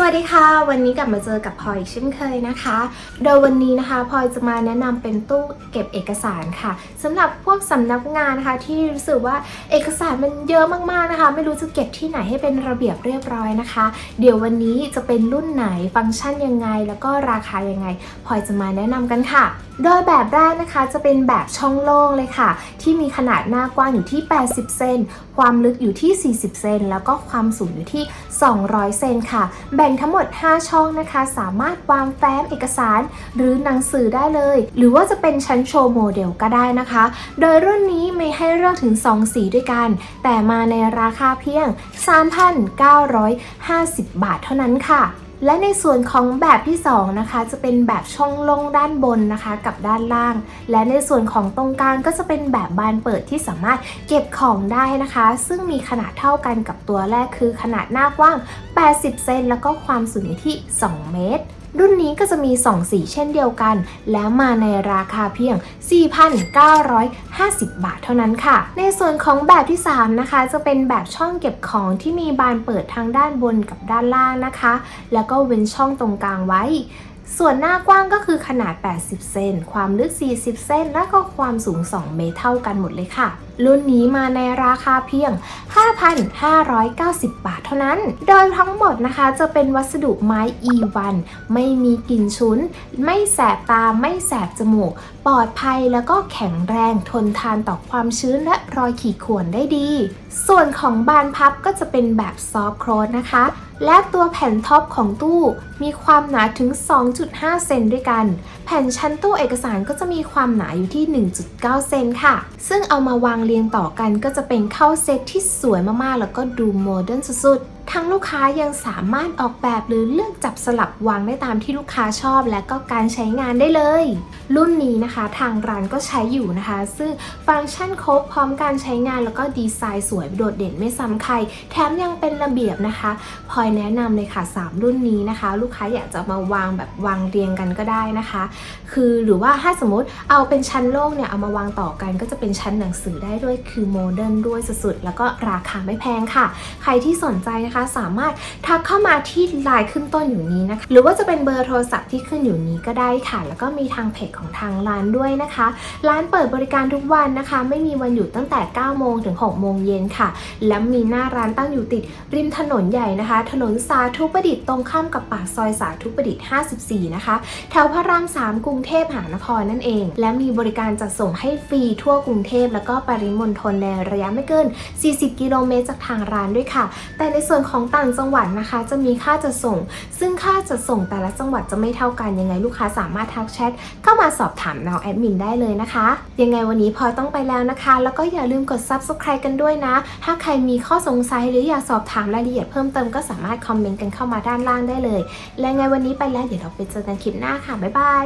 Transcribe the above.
สวัสดีค่ะ วันนี้กลับมาเจอกับพลอยอีกเช่นเคยนะคะ โดยวันนี้นะคะพลอยจะมาแนะนำเป็นตู้เก็บเอกสารค่ะสำหรับพวกสำนักงานนะคะ ที่รู้สึกว่าเอกสารมันเยอะมากๆนะคะ ไม่รู้จะเก็บที่ไหนให้เป็นระเบียบเรียบร้อยนะคะ เดี๋ยววันนี้จะเป็นรุ่นไหนฟังก์ชันยังไง แล้วก็ราคายังไงพลอยจะมาแนะนำกันค่ะ โดยแบบแรกนะคะจะเป็นแบบช่องโล่งเลยค่ะ ที่มีขนาดหน้ากว้างอยู่ที่ 80 เซนความลึกอยู่ที่ 40 เซนแล้วก็ความสูงอยู่ที่ 200 เซนค่ะแบ่งทั้งหมด 5 ช่องนะคะ สามารถวางแฟ้มเอกสาร หรือหนังสือได้เลย หรือว่าจะเป็นชั้นโชว์โมเดลก็ได้นะคะ โดยรุ่นนี้มีให้เลือกถึง 2 สีด้วยกัน แต่มาในราคาเพียง 3,950 บาทเท่านั้นค่ะ และในส่วนของแบบที่2นะคะจะเป็นแบบช่องลงด้านบนนะคะกับด้านล่าง และในส่วนของตรงกลางก็จะเป็นแบบบานเปิดที่สามารถเก็บของได้นะคะ ซึ่งมีขนาดเท่ากันกับตัวแรกคือขนาดหน้ากว้าง 80 เซนแล้วก็ความสูงที่ 2 เมตร รุ่นนี้ก็จะมี 2 สีเช่นเดียวกัน แล้วมาในราคาเพียง 4,950 บาทเท่านั้นค่ะ ในส่วนของแบบที่ 3 นะคะ จะเป็นแบบช่องเก็บของที่มีบานเปิดทางด้านบนกับด้านล่างนะคะ แล้วก็เว้นช่องตรงกลางไว้ส่วนหน้ากว้างก็คือขนาด 80 เซน ความลึก 40 เซน และก็ความสูง 2 เมตรเท่ากันหมดเลยค่ะ รุ่นนี้มาในราคาเพียง 5,590 บาทเท่านั้น โดยทั้งหมดนะคะจะเป็นวัสดุไม้ E1 ไม่มีกลิ่นฉุน ไม่แสบตา ไม่แสบจมูก ปลอดภัยแล้วก็แข็งแรงทนทานต่อความชื้นและรอยขีดข่วนได้ดี ส่วนของบานพับก็จะเป็นแบบซอฟต์โครสนะคะ และตัวแผ่นท็อปของตู้มีความหนาถึง 2.5 เซนด้วยกัน แผ่นชั้นตู้เอกสารก็จะมีความหนาอยู่ที่ 1.9 เซนค่ะ ซึ่งเอามาวางเรียงต่อกันก็จะเป็นเข้าเซตที่สวยมากๆ แล้วก็ดูโมเดิร์นสุดๆ ทั้งลูกค้ายังสามารถออกแบบหรือเลือกจับสลับวางได้ตามที่ลูกค้าชอบ และก็การใช้งานได้เลย รุ่นนี้นะคะทางร้านก็ใช้อยู่นะคะ ซึ่งฟังก์ชันครบพร้อมการใช้งานแล้วก็ดีไซน์สวยโดดเด่นไม่ซ้ำใคร แถมยังเป็นระเบียบนะคะพลอยแนะนำเลยค่ะ 3 รุ่นนี้นะคะ ลูกค้าอยากจะมาวางแบบวางเรียงกันก็ได้นะคะ คือหรือว่าถ้าสมมติเอาเป็นชั้นโล่งเนี่ยเอามาวางต่อกันก็จะเป็นชั้นหนังสือได้ด้วยคือโมเดิร์นด้วยสุดๆแล้วก็ราคาไม่แพงค่ะ ใครที่สนใจนะคะสามารถทักเข้ามาที่ไลน์ขึ้นต้นอยู่นี้นะคะ หรือว่าจะเป็นเบอร์โทรศัพท์ที่ขึ้นอยู่นี้ก็ได้ค่ะ แล้วก็มีทางเพจของทางร้านด้วยนะคะ ร้านเปิดบริการทุกวันนะคะ ไม่มีวันหยุดตั้งแต่ 9 โมงถึง 6 โมงเย็นค่ะ และมีหน้าร้านตั้งอยู่ติดริมถนนใหญ่นะคะ ถนนสาธุประดิษฐ์ตรงข้ามกับปากซอยสาธุประดิษฐ์ 54 นะคะ แถวพระราม 3 กรุงเทพมหานครนั่นเอง และมีบริการจัดส่งให้ฟรีทั่วกรุงเทพแล้วก็ปริมณฑลในระยะไม่เกิน 40 กิโลเมตรจากทางร้านด้วยค่ะ แต่ในส่วนของต่างจังหวัดนะคะ จะมีค่าจัดส่ง ซึ่งค่าจัดส่งแต่ละจังหวัดจะไม่เท่ากันยังไงลูกค้าสามารถทักแชทเข้ามาสอบถามเราแอดมินได้เลยนะคะ ยังไงวันนี้พอต้องไปแล้วนะคะ แล้วก็อย่าลืมกด subscribe กันด้วยนะ ถ้าใครมีข้อสงสัยหรืออยากสอบถามรายละเอียดเพิ่มเติมก็สามารถคอมเมนต์กันเข้ามาด้านล่างได้เลย และไงวันนี้ไปแล้วเดี๋ยวเราไปเจอกันคลิปหน้าค่ะบ๊ายบาย